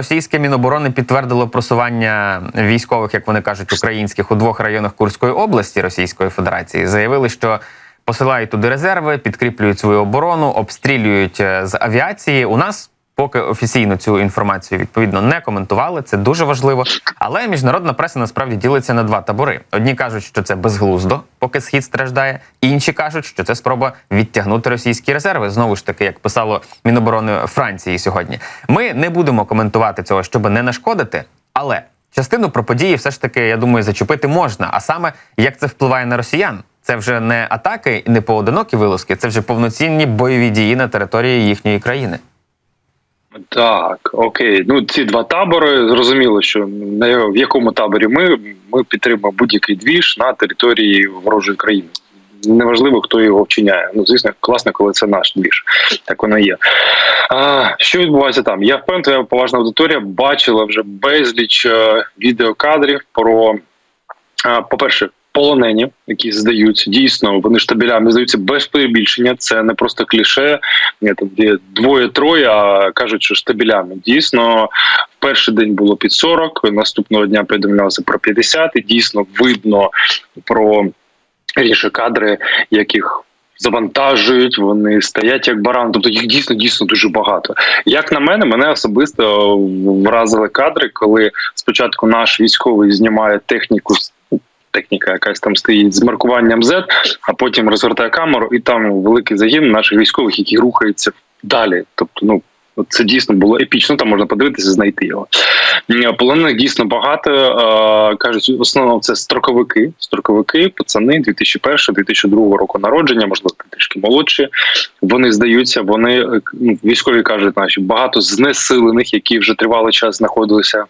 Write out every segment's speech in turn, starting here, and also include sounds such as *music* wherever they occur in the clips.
російське міноборони підтвердило просування військових, як вони кажуть, українських у двох районах Курської області Російської Федерації. Заявили, що посилають туди резерви, підкріплюють свою оборону, обстрілюють е, з авіації. У нас поки офіційно цю інформацію відповідно не коментували. Це дуже важливо. Але міжнародна преса насправді ділиться на два табори. Одні кажуть, що це безглуздо, поки схід страждає. Інші кажуть, що це спроба відтягнути російські резерви. Знову ж таки, як писало Міноборони Франції сьогодні. Ми не будемо коментувати цього, щоб не нашкодити, але частину про події все ж таки, я думаю, зачепити можна. А саме як це впливає на росіян. Це вже не атаки і не поодинокі вилазки, це вже повноцінні бойові дії на території їхньої країни. Так, окей. Ну ці два табори зрозуміло, що на в якому таборі ми, ми підтримуємо будь-який двіж на території ворожої країни. Неважливо, хто його вчиняє. Ну, звісно, класно, коли це наш двіж. Так воно є. А, Що відбувається там? Я впевнений, твоя поважна аудиторія бачила вже безліч е, відеокадрів про, по-перше, полонені, які здаються. Дійсно, вони штабелями здаються без перебільшення. Це не просто кліше. Там є двоє-троє, а кажуть, що штабелями. Дійсно, в перший день було під 40, наступного дня повідомлялося про 50, і дійсно видно про ріше кадри, яких завантажують, вони стоять як баран. Тобто їх дійсно дійсно дуже багато. Як на мене, мене особисто вразили кадри, коли спочатку наш військовий знімає техніку. Техніка якась там стоїть з маркуванням Z, а потім розвертає камеру, і там великий загін наших військових, які рухаються далі. Тобто, ну це дійсно було епічно. Там можна подивитися, знайти його. Полонених дійсно багато кажуть, в основному це строковики. Строковики, пацани 2001-2002 року народження, можливо, трішки молодші. Вони здаються. Вони ну, військові кажуть, наші багато знесилених, які вже тривалий час знаходилися.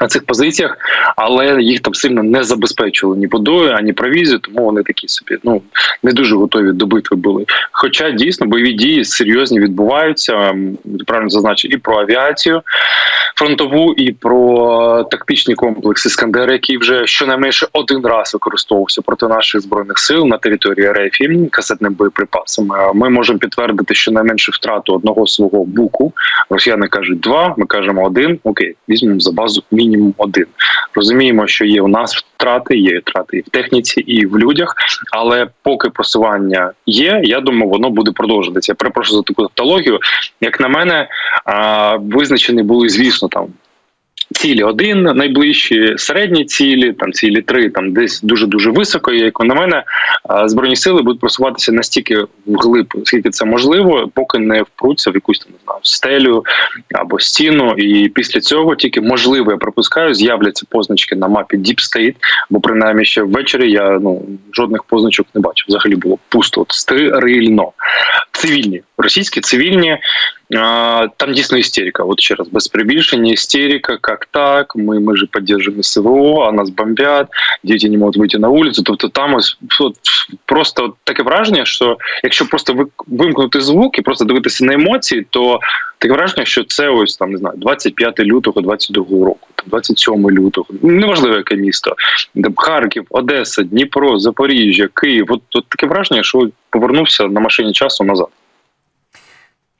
На цих позиціях, але їх там сильно не забезпечували ні водою, ані провізією, тому вони такі собі ну не дуже готові до битви були. Хоча дійсно бойові дії серйозні відбуваються, правильно зазначив і про авіацію фронтову, і про тактичні комплекси Скандер, який вже щонайменше один раз використовувався проти наших збройних сил на території РФ касетним боєприпасом. Ми можемо підтвердити щонайменше втрату одного свого буку. Росіяни кажуть два. Ми кажемо один. Окей, візьмемо за базу мінімум один. Розуміємо, що є у нас втрати, є втрати і в техніці, і в людях. Але поки просування є, я думаю, воно буде продовжуватися. Я перепрошую за таку тавтологію. Як на мене, визначені були, звісно, там. Цілі один найближчі, середні цілі, там цілі три, там десь дуже дуже високо. Як на мене, збройні сили будуть просуватися настільки вглиб, скільки це можливо, поки не впруться в якусь там не знаю стелю або стіну. І після цього тільки можливо, я пропускаю, з'являться позначки на мапі Deep State, бо принаймні ще ввечері я ну жодних позначок не бачив. Взагалі було пусто, от стерильно. Цивільні російські цивільні. Там дійсно істерика. Вот ще раз без прибільшення, істерика, як так, ми, ми же підтримуємо СВО, а нас бомбять, діти не можуть вийти на вулицю. Тобто там ось от, просто таке враження, що якщо просто вимкнути звук і просто дивитися на емоції, то таке враження, що це ось там не знаю, 25 лютого, 22 року, 27 лютого, неважливо яке місто, Харків, Одеса, Дніпро, Запоріжжя, Київ. От, от таке враження, що повернувся на машині часу назад.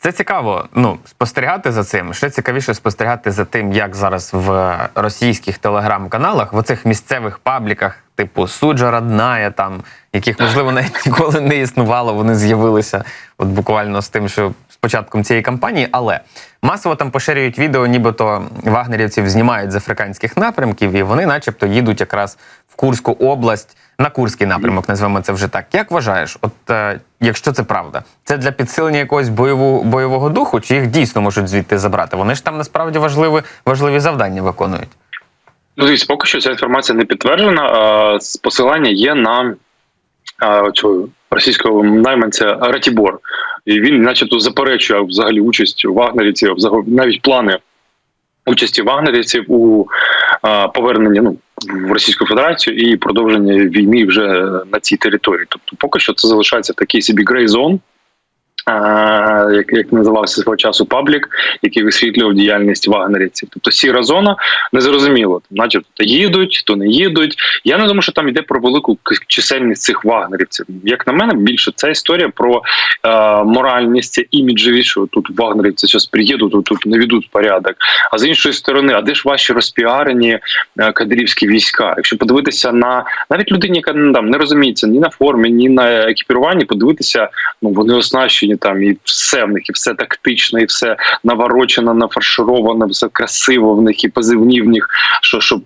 Це цікаво. Ну спостерігати за цим. Ще цікавіше спостерігати за тим, як зараз в російських телеграм-каналах, в оцих місцевих пабліках, типу суджа родная, там яких можливо навіть *laughs* ніколи не існувало. Вони з'явилися от буквально з тим, що з початком цієї кампанії, але масово там поширюють відео, нібито вагнерівців знімають з африканських напрямків, і вони, начебто, їдуть якраз в Курську область на Курський напрямок. Назвемо це вже так. Як вважаєш, от е, якщо це правда, це для підсилення якогось бойову, бойового духу, чи їх дійсно можуть звідти забрати? Вони ж там насправді важливі, важливі завдання виконують. Ну, дивіться, поки що ця інформація не підтверджена. Посилання є на цього російського найманця Ратібор, і він, начебто, заперечує взагалі участь вагнерівців, навіть плани участі вагнерівців у поверненні ну в Російську Федерацію і продовження війни вже на цій території. Тобто, поки що це залишається такий собі грей зон. е, як, як називався свого часу паблік, який висвітлював діяльність вагнерівців. Тобто сіра зона незрозуміло, начебто то їдуть, то не їдуть. Я не думаю, що там йде про велику чисельність цих вагнерівців. Як на мене, більше це історія про е, моральність, це іміджеві, що тут вагнерівці зараз приїдуть, тут, тут наведуть порядок. А з іншої сторони, а де ж ваші розпіарені е, кадирівські війська? Якщо подивитися на навіть людині, яка ну, там не розуміється ні на формі, ні на екіпіруванні, подивитися, ну вони оснащені там і все в них, і все тактично, і все наворочено, нафаршировано, все красиво в них, і позивні в них. Що щоб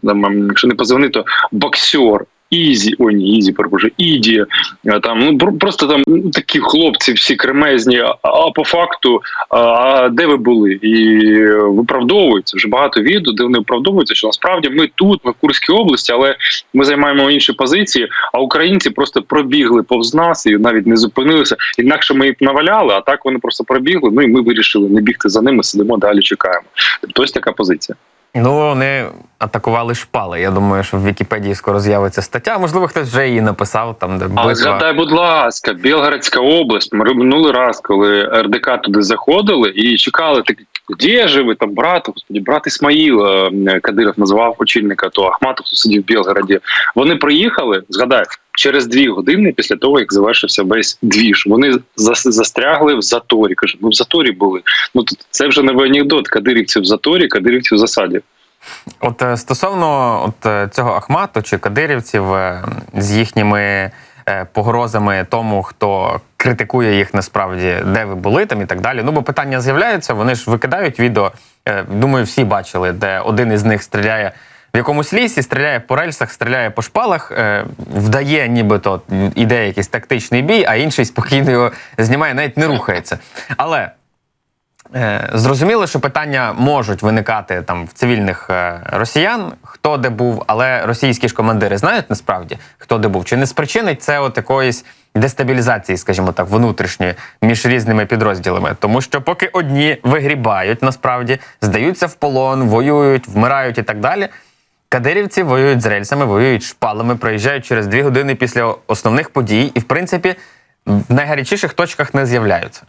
якщо не позивни, то боксер. Ізі, ой, не ізі, перепрошую, іді. Е, Там ну просто там такі хлопці, всі кремезні. А, по факту, а де ви були? І виправдовуються вже багато відео, де вони виправдовуються, що насправді ми тут, ми в Курській області, але ми займаємо інші позиції. А українці просто пробігли повз нас і навіть не зупинилися. Інакше ми їх наваляли, а так вони просто пробігли. Ну і ми вирішили не бігти за ними, сидимо далі, чекаємо. Тобто ось така позиція. Ну, вони атакували шпали. Я думаю, що в Вікіпедії скоро з'явиться стаття. Можливо, хтось вже її написав там, де Але битва. згадай, будь ласка, Білгородська область. Ми минулий раз, коли РДК туди заходили і чекали такі. Де же ви там брат, господі, брат Ісмаїл е, Кадиров називав очільника, то Ахматов сидів в Білгороді. Вони приїхали, згадай, через дві години після того, як завершився весь двіж. Вони застрягли в заторі. Каже, ми в заторі були. Ну це вже не анекдот. Кадирівці в заторі, кадирівці в засаді. От е, стосовно от е, цього Ахмату чи кадирівців е, з їхніми погрозами тому, хто критикує їх насправді, де ви були там і так далі. Ну бо питання з'являються, вони ж викидають відео. Думаю, всі бачили, де один із них стріляє. В якомусь лісі стріляє по рельсах, стріляє по шпалах, е, вдає, нібито іде якийсь тактичний бій, а інший спокійно його знімає, навіть не рухається. Але Е, Зрозуміло, що питання можуть виникати там в цивільних е, росіян, хто де був, але російські ж командири знають насправді, хто де був. Чи не спричинить це от якоїсь дестабілізації, скажімо так, внутрішньої між різними підрозділами? Тому що поки одні вигрібають насправді, здаються в полон, воюють, вмирають і так далі. Кадирівці воюють з рельсами, воюють шпалами, проїжджають через дві години після основних подій, і в принципі в найгарячіших точках не з'являються.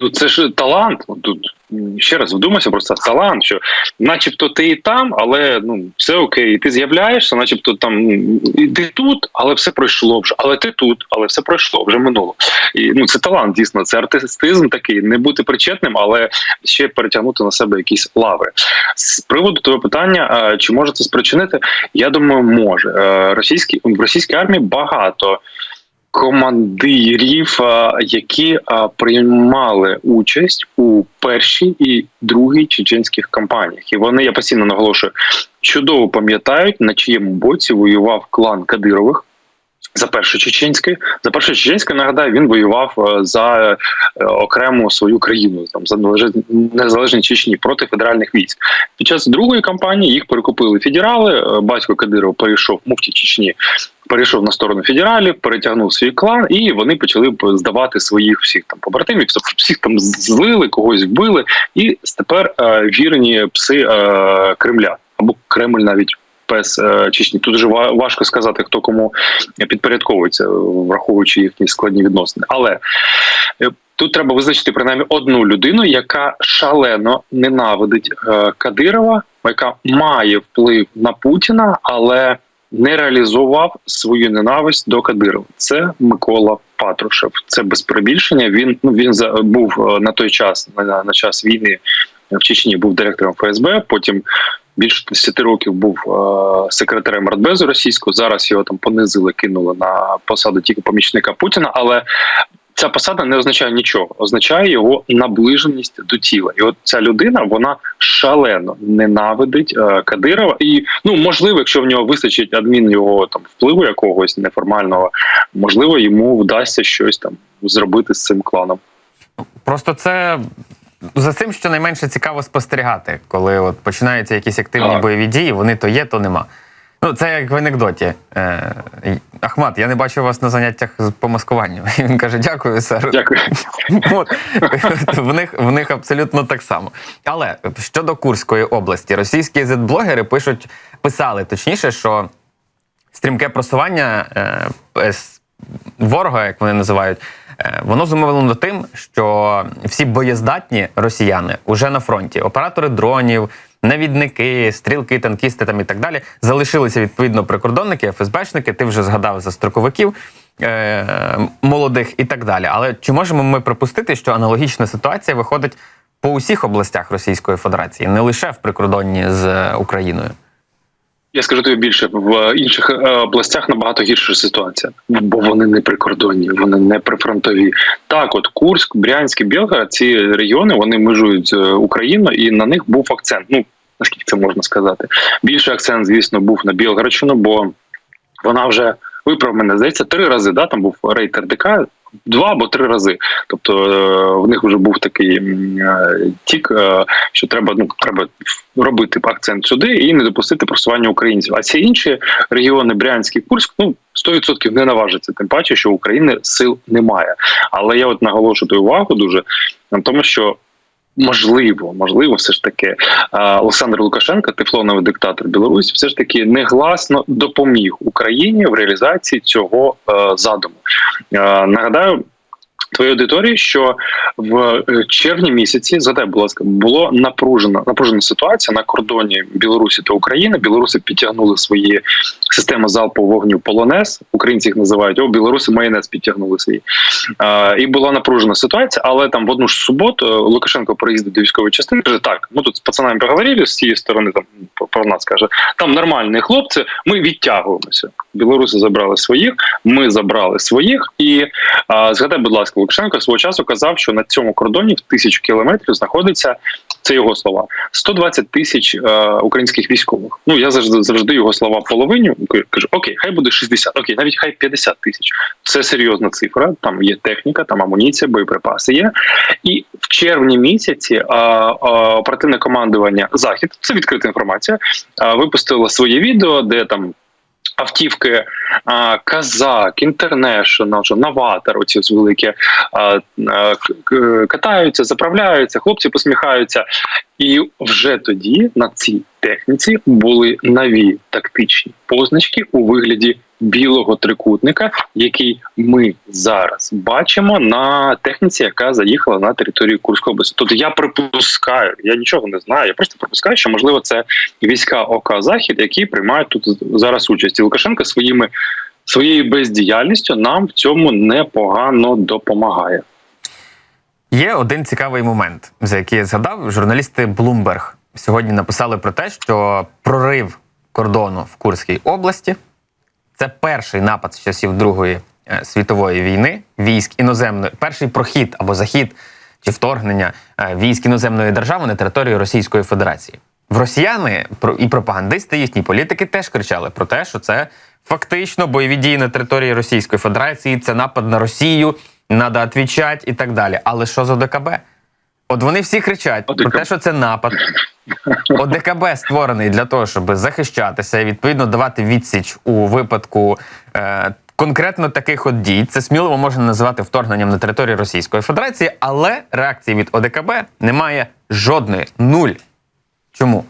Ну, це ж талант. Тут ще раз вдумайся, просто талант, що начебто ти і там, але ну все окей, ти з'являєшся, начебто там ну, ти тут, але все пройшло вже. Але ти тут, але все пройшло, вже минуло. І ну це талант, дійсно, це артистизм такий, не бути причетним, але ще перетягнути на себе якісь лаври. З приводу того питання, чи може це спричинити, я думаю, може. Е, Російські в російській армії багато командирів, які приймали участь у першій і другій чеченських кампаніях, і вони я постійно наголошую, чудово пам'ятають на чиєму боці воював клан Кадирових. За перше чеченське, за перше чеченське, нагадаю, він воював е, за е, окрему свою країну, там за незалежні Чечні проти федеральних військ. Під час другої кампанії їх перекупили федерали. е, Батько Кадиров перейшов муфті Чечні, перейшов на сторону федералів, перетягнув свій клан, і вони почали здавати своїх всіх там побратимів, всіх там злили, когось вбили, і тепер е, вірні пси е, Кремля або Кремль навіть. Пес е, Чечні тут дуже важко сказати, хто кому підпорядковується, враховуючи їхні складні відносини. Але е, тут треба визначити принаймні одну людину, яка шалено ненавидить е, Кадирова, яка має вплив на Путіна, але не реалізував свою ненависть до Кадирова. Це Микола Патрушев. Це без перебільшення. Він ну він був на той час, на, на час війни в Чечні, був директором ФСБ. Потім більше 10 років був е, секретарем Радбезу російського. Зараз його там понизили, кинули на посаду тільки помічника Путіна, але. Ця посада не означає нічого, означає його наближеність до тіла. І от ця людина вона шалено ненавидить е, Кадирова. І ну можливо, якщо в нього вистачить адмін його там впливу якогось неформального, можливо, йому вдасться щось там зробити з цим кланом. Просто це за цим щонайменше цікаво спостерігати, коли от починаються якісь активні Так. бойові дії, вони то є, то нема. Ну, це як в анекдоті. Е, Ахмат, я не бачив вас на заняттях по маскуванню. І *laughs* він каже: дякую, сер. Дякую. *laughs* От, в, них, в них абсолютно так само. Але щодо Курської області, російські зет-блогери пишуть, писали точніше, що стрімке просування е, ворога, як вони називають, воно зумовлено тим, що всі боєздатні росіяни уже на фронті, оператори дронів, навідники, стрілки, танкісти там і так далі, залишилися відповідно прикордонники, ФСБшники. Ти вже згадав за строковиків е- молодих і так далі. Але чи можемо ми припустити, що аналогічна ситуація виходить по усіх областях Російської Федерації, не лише в прикордонні з е, Україною? Я скажу тобі більше в інших е, областях набагато гірша ситуація, бо вони не прикордонні, вони не прифронтові. Так, от Курськ, Брянськ, і ці регіони вони межують з е, Україною, і на них був акцент. Ну наскільки це можна сказати? Більший акцент, звісно, був на Білгородщину, бо вона вже виправ мене здається три рази. Да, там був рейд РДК. Два або три рази, тобто е, в них вже був такий е, тік, е, що треба ну треба робити акцент сюди і не допустити просування українців. А ці інші регіони Брянський, Курськ, ну 100% не наважиться. Тим паче, що України сил немає. Але я от наголошую увагу дуже на тому, що. Можливо, можливо, все ж таки е, Олександр Лукашенко, тефлоновий диктатор Білорусі, все ж таки негласно допоміг Україні в реалізації цього е, задуму. Е, Нагадаю. Твоїй аудиторії, що в е, червні місяці згадай, будь ласка, було напружена напружена ситуація на кордоні Білорусі та України. Білоруси підтягнули свої системи залпового вогню полонез. Українці їх називають о, білоруси майонез підтягнули свої. Е, і була напружена ситуація, але там в одну ж суботу Лукашенко приїздив до військової частини. Каже: так, ми тут з пацанами поговорили з цієї сторони. Там про нас каже, там нормальні хлопці. Ми відтягуємося. Білоруси забрали своїх, ми забрали своїх. І е, згадай, будь ласка, Лукашенко свого часу казав, що на цьому кордоні в тисячу кілометрів знаходиться це його слова 120 тисяч е, українських військових. Ну я завжди завжди його слова половиню. кажу, окей, хай буде 60, окей, навіть хай 50 тисяч. Це серйозна цифра. Там є техніка, там амуніція, боєприпаси є. І в червні місяці е, е, оперативне командування Захід це відкрита інформація. Е, випустило своє відео, де там. Автівки а, Казак, Інтернешнл, Новатор, оці великі а, а, катаються, заправляються, хлопці посміхаються. І вже тоді на цій техніці були нові тактичні позначки у вигляді білого трикутника, який ми зараз бачимо на техніці, яка заїхала на територію Курської області. Тобто я припускаю, я нічого не знаю. Я просто припускаю, що можливо це війська ОК Захід, які приймають тут зараз участь. І Лукашенко своїми своєю бездіяльністю нам в цьому непогано допомагає. Є один цікавий момент, за який я згадав. Журналісти Bloomberg сьогодні написали про те, що прорив кордону в Курській області це перший напад з часів Другої е, світової війни військ іноземної, перший прохід або захід чи вторгнення е, військ іноземної держави на територію Російської Федерації. В росіяни і пропагандисти, їхні політики теж кричали про те, що це фактично бойові дії на території Російської Федерації, це напад на Росію, треба відповідати і так далі. Але що з ОДКБ? От вони всі кричать про те, що це напад. ОДКБ створений для того, щоб захищатися і відповідно давати відсіч у випадку е, конкретно таких от дій. Це сміливо можна називати вторгненням на територію Російської Федерації, але реакції від ОДКБ немає жодної. Нуль. Чому?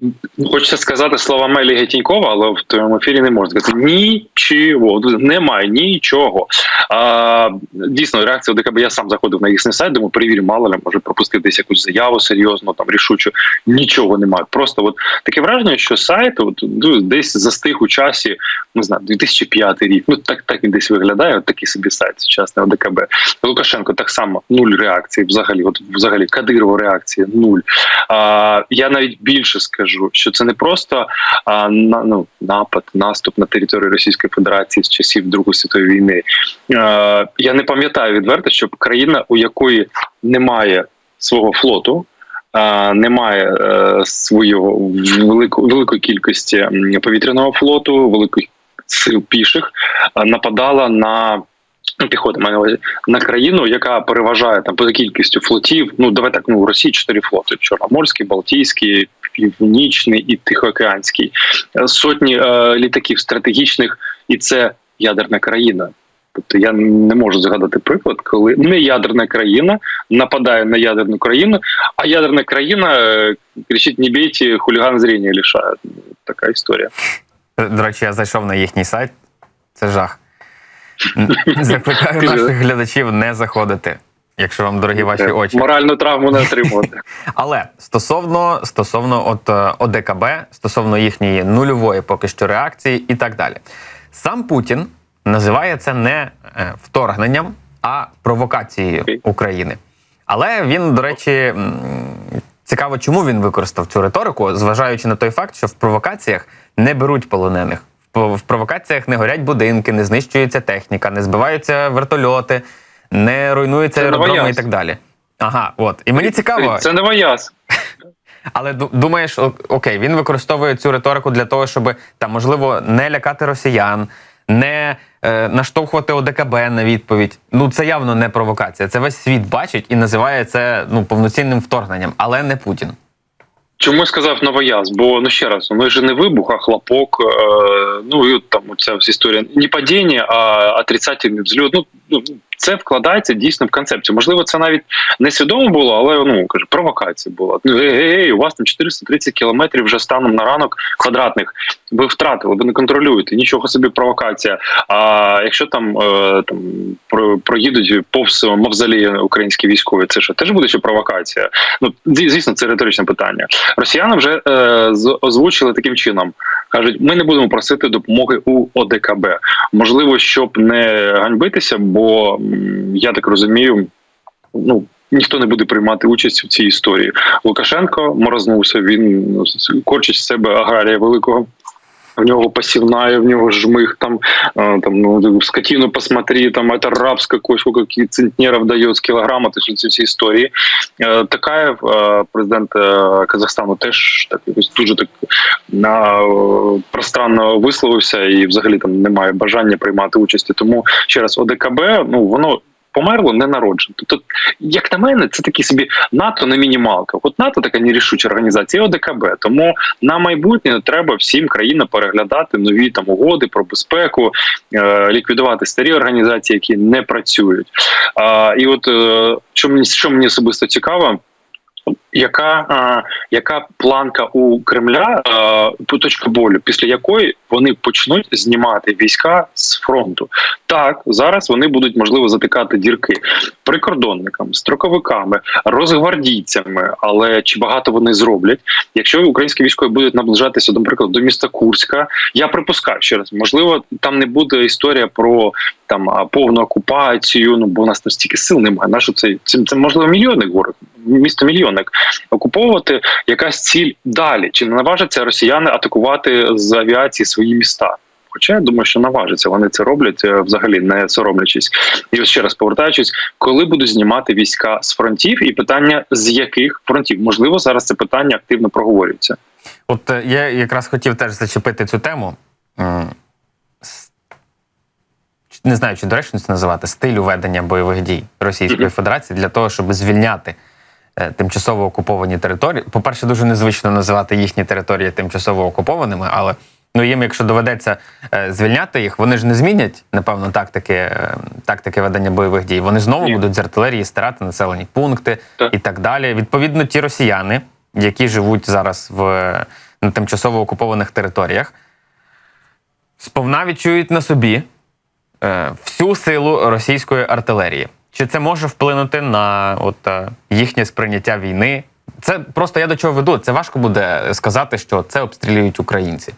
Ну, Хочеться сказати слова Мелі Гетінькова, але в твоєму ефірі не можна сказати нічого. Немає нічого. А, дійсно, реакція ОДКБ, я сам заходив на їхній сайт, думаю, перевірю, мало ли, може пропустив десь якусь заяву серйозно, там рішучу. Нічого немає. Просто от таке враження, що сайт от, ну, десь застиг у часі, не знаю, 2005 рік. Ну так так він десь виглядає. От такий собі сайт сучасний ОДКБ. Лукашенко так само нуль реакції. Взагалі, от взагалі Кадирова реакція нуль. А, я навіть більше скажу, що це не просто а, на, ну, напад, наступ на територію Російської Федерації з часів Другої світової війни. А, я не пам'ятаю відверто, щоб країна, у якої немає свого флоту. Немає е, свого велику, великої кількості повітряного флоту, великих сил піших, нападала на ну, маю на увазі, на країну, яка переважає там по кількістю флотів. Ну давай так, ну в Росії чотири флоти: Чорноморський, Балтійський, Північний і Тихоокеанський, Е, сотні е, літаків стратегічних, і це ядерна країна. Тобто я не можу згадати приклад, коли не ядерна країна нападає на ядерну країну, а ядерна країна е, кричить: не бійте, хуліган зріння лишає. Така історія. До речі, я зайшов на їхній сайт. Це жах. Закликаю наших глядачів не заходити, якщо вам дорогі ваші очі. Моральну травму не *laughs* отримувати. Але стосовно стосовно от е, ОДКБ, стосовно їхньої нульової поки що реакції і так далі. Сам Путін називає це не е, вторгненням, а провокацією України. Але він, до речі, цікаво, чому він використав цю риторику, зважаючи на той факт, що в провокаціях не беруть полонених. В провокаціях не горять будинки, не знищується техніка, не збиваються вертольоти, не руйнуються Це аеродроми і так далі. Ага, от. І мені цікаво, Це не вояз. *laughs* але думаєш, окей, він використовує цю риторику для того, щоб там, можливо, не лякати росіян, не е, наштовхувати ОДКБ на відповідь. Ну це явно не провокація. Це весь світ бачить і називає це ну повноцінним вторгненням, але не Путін. Чому я сказав новояз? Бо ну ще раз, ну ж не вибух, а хлопок. Е, ну і от там ця історія не падіння, а отрицательний взльот. Ну, ну це вкладається дійсно в концепцію. Можливо, це навіть не свідомо було, але ну каже, провокація була. Ну ей, ей, ей, у вас там 430 кілометрів вже станом на ранок квадратних. Ви втратили, ви не контролюєте. Нічого собі провокація. А якщо там, е, там про- проїдуть повз мавзолії українські військові, це що теж буде ще провокація? Ну звісно, це риторичне питання. Росіяни вже е, озвучили таким чином. Кажуть, ми не будемо просити допомоги у ОДКБ. Можливо, щоб не ганьбитися, бо я так розумію, ну. Ніхто не буде приймати участь в цій історії. Лукашенко морознувся. Він ну, корчить з себе аграрія великого. В нього посівная, в нього жмих, там, э, там ну, скотину посмотри, там это раб какой, сколько каких центнеров дает с килограмма, то есть всі історії. Е, Такаєв, е, президент Казахстану, теж так дуже так на пространно висловився і взагалі там немає бажання приймати участі. Тому ще раз ОДКБ, ну воно. Померло не народжено. Тобто, як на мене, це такі собі НАТО не мінімалка. От НАТО така нерішуча організація, і ОДКБ. Тому на майбутнє треба всім країнам переглядати нові там угоди про безпеку, е, ліквідувати старі організації, які не працюють. Е і от е, що мені що мені особисто цікаво. Яка, а, яка планка у Кремля а, точка болю, після якої вони почнуть знімати війська з фронту? Так, зараз вони будуть можливо затикати дірки прикордонникам, строковиками, розгвардійцями. Але чи багато вони зроблять? Якщо українські військові будуть наближатися, наприклад, до міста Курська, я припускаю ще раз, можливо, там не буде історія про там повну окупацію. Ну бо у нас там стільки сил немає. Нащо це це, це можливо мільйонник город, місто мільйонник окуповувати якась ціль далі. Чи не наважаться росіяни атакувати з авіації свої міста? Хоча я думаю, що наважаться, вони це роблять е, взагалі не соромлячись. І ось ще раз повертаючись, коли будуть знімати війська з фронтів, і питання з яких фронтів можливо зараз це питання активно проговорюється. От е, я якраз хотів теж зачепити цю тему. Не знаю, чи доречно це називати стилю ведення бойових дій Російської Федерації для того, щоб звільняти е, тимчасово окуповані території. По-перше, дуже незвично називати їхні території тимчасово окупованими, але ну їм, якщо доведеться е, звільняти їх, вони ж не змінять, напевно, тактики, е, тактики ведення бойових дій. Вони знову Ні. будуть з артилерії стирати населені пункти Так. і так далі. Відповідно, ті росіяни, які живуть зараз в на тимчасово окупованих територіях, сповна відчують на собі всю силу російської артилерії. Чи це може вплинути на от, е, їхнє сприйняття війни? Це просто я до чого веду. Це важко буде сказати, що це обстрілюють українці.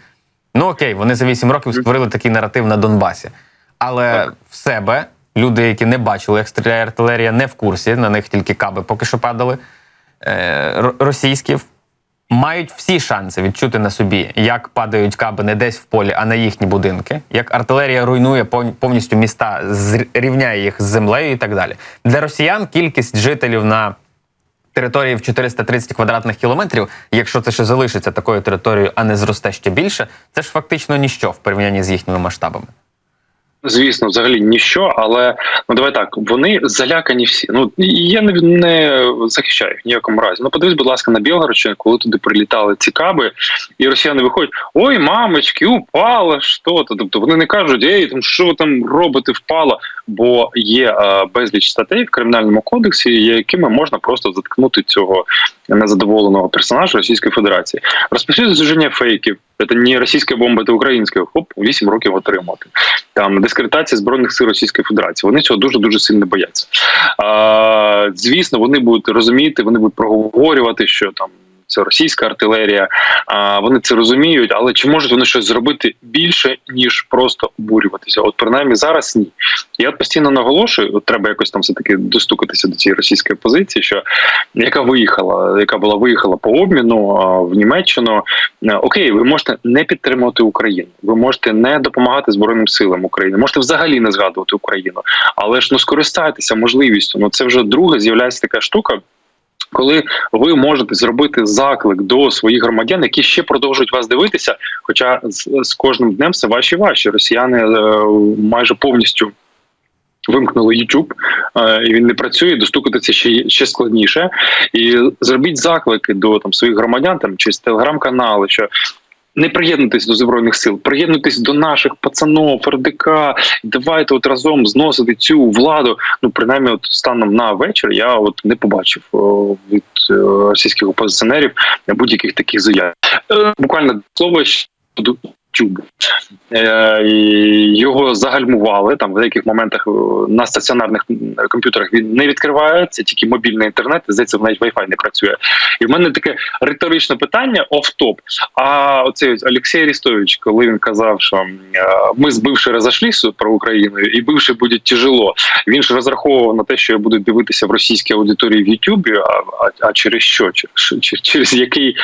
Ну окей, вони за 8 років створили такий наратив на Донбасі. Але Так. в себе люди, які не бачили, як стріляє артилерія, не в курсі, на них тільки каби поки що падали. Е, російські мають всі шанси відчути на собі, як падають каби не десь в полі, а на їхні будинки, як артилерія руйнує пов- повністю міста, зр- рівняє їх з землею і так далі. Для росіян кількість жителів на території в 430 квадратних кілометрів, якщо це ще залишиться такою територією, а не зросте ще більше, це ж фактично ніщо в порівнянні з їхніми масштабами. Звісно, взагалі ніщо, але ну давай так, вони залякані всі. Ну я не, не захищаю в ніякому разі. Ну подивись, будь ласка, на Білгородщину, коли туди прилітали ці каби, і росіяни виходять: ой, мамочки, упала, що то. Тобто вони не кажуть, ей, там що ви там робите, впало. Бо є е, безліч статей в кримінальному кодексі, якими можна просто заткнути цього незадоволеного персонажа Російської Федерації. Розповсюдження фейків. Це не російська бомба, це українська. Хоп, 8 років отримати. Там дискредитація збройних сил Російської Федерації. Вони цього дуже дуже сильно бояться. А, звісно, вони будуть розуміти, вони будуть проговорювати, що там. Це російська артилерія, а вони це розуміють, але чи можуть вони щось зробити більше ніж просто обурюватися? От принаймні зараз ні. Я от постійно наголошую, от треба якось там все таки достукатися до цієї російської позиції, що яка виїхала, яка була виїхала по обміну в Німеччину. Е, Окей, ви можете не підтримувати Україну, ви можете не допомагати збройним силам України, можете взагалі не згадувати Україну, але ж ну скористайтеся можливістю. Ну це вже друге з'являється така штука. Коли ви можете зробити заклик до своїх громадян, які ще продовжують вас дивитися, хоча з, з кожним днем все важче і важче. Росіяни е, майже повністю вимкнули YouTube, е, і він не працює, достукатися ще, ще складніше. І зробіть заклики до там своїх громадян там через телеграм-канали, що. Не приєднуйтесь до збройних сил, приєднуйтесь до наших пацанов, РДК. Давайте от разом зносити цю владу. Ну принаймні, от станом на вечір я от не побачив від е, російських опозиціонерів будь-яких таких заяв. Е, буквально слово щодо YouTube. Е, Його загальмували там в деяких моментах е, на стаціонарних комп'ютерах він не відкривається, тільки мобільний інтернет, і, здається, навіть Wi-Fi не працює. І в мене таке риторичне питання оф-топ. А оцей Олексій Арістович, коли він казав, що е, ми з бивши розійшлися про Україну, і бивши буде тяжело. Він ж розраховував на те, що я буду дивитися в російській аудиторії в Ютубі. А, а, а через що? Через, через який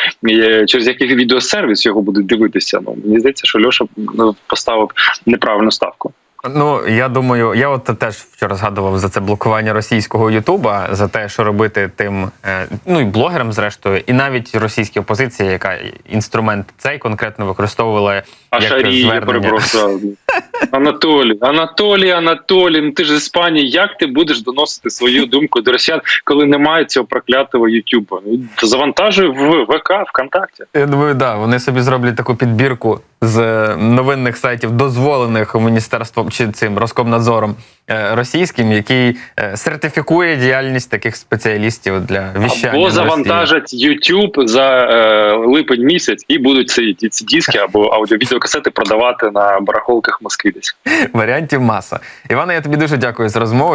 через який відеосервіс його будуть дивитися? Ну мені здається, що Льоша ну, поставив неправильну ставку. Ну я думаю, я от теж вчора згадував за це блокування російського Ютуба, за те, що робити тим, е, ну і блогерам, зрештою, і навіть російській опозиції, яка інструмент цей конкретно використовувала А як Шарі, звернення. Анатолій, Анатолій, Анатолій, ну ти ж з Іспанії, як ти будеш доносити свою думку до росіян, коли немає цього проклятого Ютуба? Завантажуй в ВК, ВКонтакті. Я думаю, да, вони собі зроблять таку підбірку з новинних сайтів, дозволених міністерством чи цим Роскомнадзором е, російським, який е, сертифікує діяльність таких спеціалістів для віщання. Або завантажать YouTube за е, липень місяць і будуть ці, ці диски або аудіо-відеокасети продавати на барахолках Москви. десь. варіантів маса. Івана. я тобі дуже дякую за розмову.